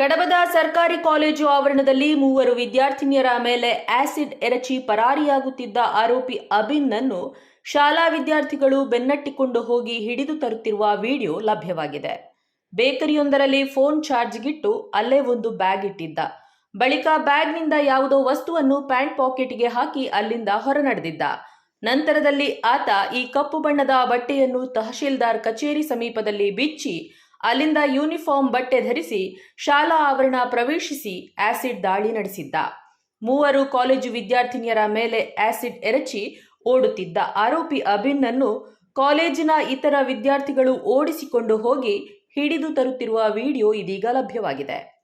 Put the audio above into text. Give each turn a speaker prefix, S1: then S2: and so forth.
S1: ಕಡಬದ ಸರ್ಕಾರಿ ಕಾಲೇಜು ಆವರಣದಲ್ಲಿ ಮೂವರು ವಿದ್ಯಾರ್ಥಿನಿಯರ ಮೇಲೆ ಆಸಿಡ್ ಎರಚಿ ಪರಾರಿಯಾಗುತ್ತಿದ್ದ ಆರೋಪಿ ಅಬಿನ್ನನ್ನು ಶಾಲಾ ವಿದ್ಯಾರ್ಥಿಗಳು ಬೆನ್ನಟ್ಟಿಕೊಂಡು ಹೋಗಿ ಹಿಡಿದು ತರುತ್ತಿರುವ ವಿಡಿಯೋ ಲಭ್ಯವಾಗಿದೆ. ಬೇಕರಿಯೊಂದರಲ್ಲಿ ಫೋನ್ ಚಾರ್ಜ್ಗಿಟ್ಟು ಅಲ್ಲೇ ಒಂದು ಬ್ಯಾಗ್ ಇಟ್ಟಿದ್ದ. ಬಳಿಕ ಬ್ಯಾಗ್ನಿಂದ ಯಾವುದೋ ವಸ್ತುವನ್ನು ಪ್ಯಾಂಟ್ ಪಾಕೆಟ್ಗೆ ಹಾಕಿ ಅಲ್ಲಿಂದ ಹೊರ ನಡೆದಿದ್ದ ನಂತರದಲ್ಲಿ ಆತ ಈ ಕಪ್ಪು ಬಣ್ಣದ ಬಟ್ಟೆಯನ್ನು ತಹಶೀಲ್ದಾರ್ ಕಚೇರಿ ಸಮೀಪದಲ್ಲಿ ಬಿಚ್ಚಿ ಅಲ್ಲಿಂದ ಯೂನಿಫಾರ್ಮ್ ಬಟ್ಟೆ ಧರಿಸಿ ಶಾಲಾ ಆವರಣ ಪ್ರವೇಶಿಸಿ ಆಸಿಡ್ ದಾಳಿ ನಡೆಸಿದ್ದ. ಮೂವರು ಕಾಲೇಜು ವಿದ್ಯಾರ್ಥಿನಿಯರ ಮೇಲೆ ಆಸಿಡ್ ಎರಚಿ ಓಡುತ್ತಿದ್ದ ಆರೋಪಿ ಅಭಿನ್ನನ್ನು ಕಾಲೇಜಿನ ಇತರ ವಿದ್ಯಾರ್ಥಿಗಳು ಓಡಿಸಿಕೊಂಡು ಹೋಗಿ ಹಿಡಿದು ತರುತ್ತಿರುವ ವಿಡಿಯೋ ಇದೀಗ ಲಭ್ಯವಾಗಿದೆ.